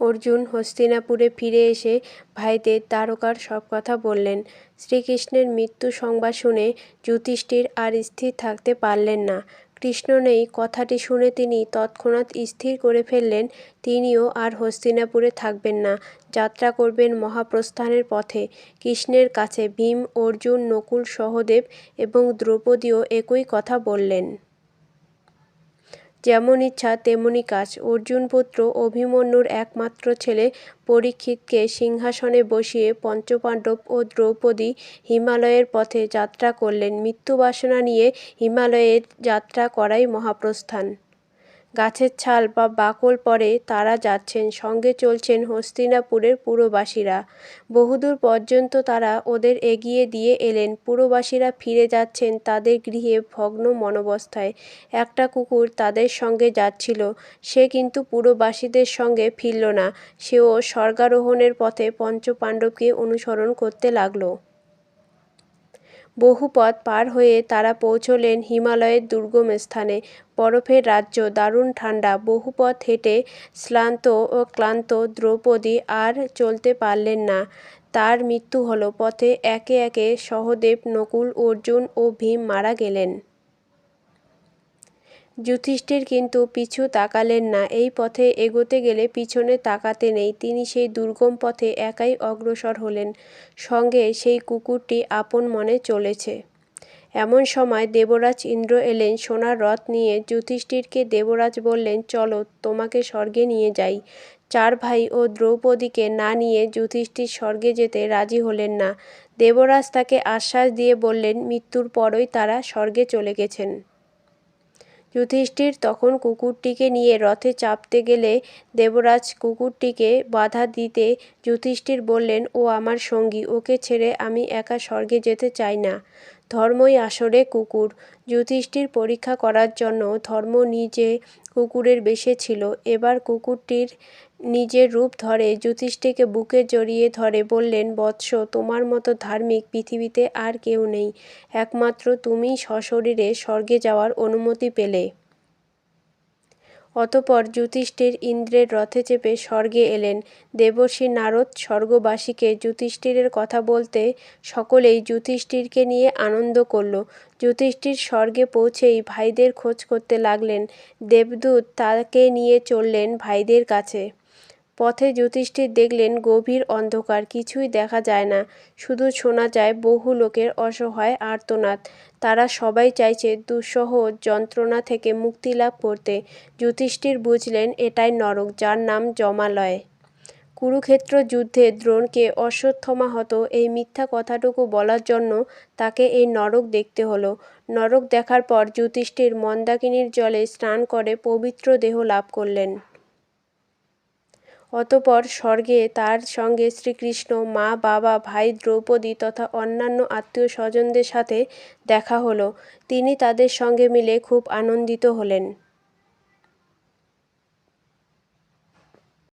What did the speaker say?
অর্জুন হস্তিনাপুরে ফিরে এসে ভাইদের তারকার সব কথা বললেন। শ্রীকৃষ্ণের মৃত্যু সংবাদ শুনে যুধিষ্ঠির আর স্থির থাকতে পারলেন না। কৃষ্ণ নেই কথাটি শুনে তিনি তৎক্ষণাৎ স্থির করে ফেললেন, তিনিও আর হস্তিনাপুরে থাকবেন না। যাত্রা করবেন মহাপ্রস্থানের পথে। কৃষ্ণের কাছে ভীম, অর্জুন, নকুল, সহদেব এবং দ্রৌপদীও একই কথা বললেন। যেমন ইচ্ছা, তেমনি কাজ। অর্জুন পুত্র অভিমন্যুর একমাত্র ছেলে পরীক্ষিতকে সিংহাসনে বসিয়ে পঞ্চপাণ্ডব ও দ্রৌপদী হিমালয়ের পথে যাত্রা করলেন। মৃত্যুবাসনা নিয়ে হিমালয়ের যাত্রা করাই মহাপ্রস্থান। গাছের ছাল বা বাকল পরে তারা যাচ্ছেন, সঙ্গে চলছেন হস্তিনাপুরের পুরবাসীরা। বহুদূর পর্যন্ত তারা ওদের এগিয়ে দিয়ে এলেন। পুরবাসীরা ফিরে যাচ্ছেন তাদের গৃহে ভগ্ন মনবস্থায়। একটা কুকুর তাদের সঙ্গে যাচ্ছিল। সে কিন্তু পুরবাসীদের সঙ্গে ফিরল না। সেও স্বর্গারোহণের পথে পঞ্চপাণ্ডবকে অনুসরণ করতে লাগল। বহু পথ পার হয়ে তারা পৌঁছলেন হিমালয়ের দুর্গম স্থানে। বরফের রাজ্য দারুণ ঠান্ডা। বহু পথ হেঁটে শ্লান্ত ও ক্লান্ত দ্রৌপদী আর চলতে পারলেন না। তার মৃত্যু হল। পথে একে একে সহদেব, নকুল, অর্জুন ও ভীম মারা গেলেন। যুধিষ্ঠির কিন্তু পিছু তাকালেন না। এই পথে এগোতে গেলে পিছনে তাকাতে নেই। তিনি সেই দুর্গম পথে একাই অগ্রসর হলেন। সঙ্গে সেই কুকুরটি আপন মনে চলেছে। এমন সময় দেবরাজ ইন্দ্র এলেন। সোনার রথ নিয়ে যুধিষ্ঠিরকে দেবরাজ বললেন, চলো, তোমাকে স্বর্গে নিয়ে যাই। চার ভাই ও দ্রৌপদীকে না নিয়ে যুধিষ্ঠির স্বর্গে যেতে রাজি হলেন না। দেবরাজ তাকে আশ্বাস দিয়ে বললেন, মৃত্যুর পরই তারা স্বর্গে চলে গেছেন। যুধিষ্ঠির তখন কুকুরটিকে নিয়ে রথে চাপতে গেলে দেবরাজ কুকুরটিকে বাধা দিতে যুধিষ্ঠির বললেন, ও আমার সঙ্গী, ওকে ছেড়ে আমি একা স্বর্গে যেতে চাই না। ধর্মই আসরে কুকুর। যুধিষ্ঠির পরীক্ষা করার জন্য ধর্ম নিজে কুকুরের বেশে ছিল। এবার কুকুরটির নিজের রূপ ধরে, যুধিষ্ঠিরকে বুকে জড়িয়ে ধরে, বললেন, বৎস, তোমার মতো ধার্মিক পৃথিবীতে আর কেউ নেই। একমাত্র তুমি সশরীরে স্বর্গে যাওয়ার অনুমতি পেলে। অতপর যুধিষ্ঠির ইন্দ্রের রথে চেপে স্বর্গে এলেন। দেবর্ষি নারদ স্বর্গবাসীকে যুধিষ্ঠিরের কথা বলতে সকলেই যুধিষ্ঠিরকে নিয়ে আনন্দ করল। যুধিষ্ঠির স্বর্গে পৌঁছেই ভাইদের খোঁজ করতে লাগলেন। দেবদূত তাকে নিয়ে চললেন ভাইদের কাছে। পথে যুধিষ্ঠির দেখলেন গভীর অন্ধকার, কিছুই দেখা যায় না। শুধু শোনা যায় বহু লোকের অসহায় আর্তনাদ। তারা সবাই চাইছে দুঃসহ যন্ত্রণা থেকে মুক্তি লাভ করতে। যুধিষ্ঠির বুঝলেন এটাই নরক, যার নাম জমালয়। কুরুক্ষেত্র যুদ্ধে দ্রোণকে অশ্বত্থমা হতো। এই মিথ্যা কথাটুকু বলার জন্য তাকে এই নরক দেখতে হলো। নরক দেখার পর যুধিষ্ঠির মন্দাকিনীর জলে স্নান করে পবিত্র দেহ লাভ করলেন। অতপর স্বর্গে তার সঙ্গে শ্রীকৃষ্ণ, মা, বাবা, ভাই, দ্রৌপদী তথা অন্যান্য আত্মীয় স্বজনদের সাথে দেখা হলো। তিনি তাদের সঙ্গে মিলে খুব আনন্দিত হলেন।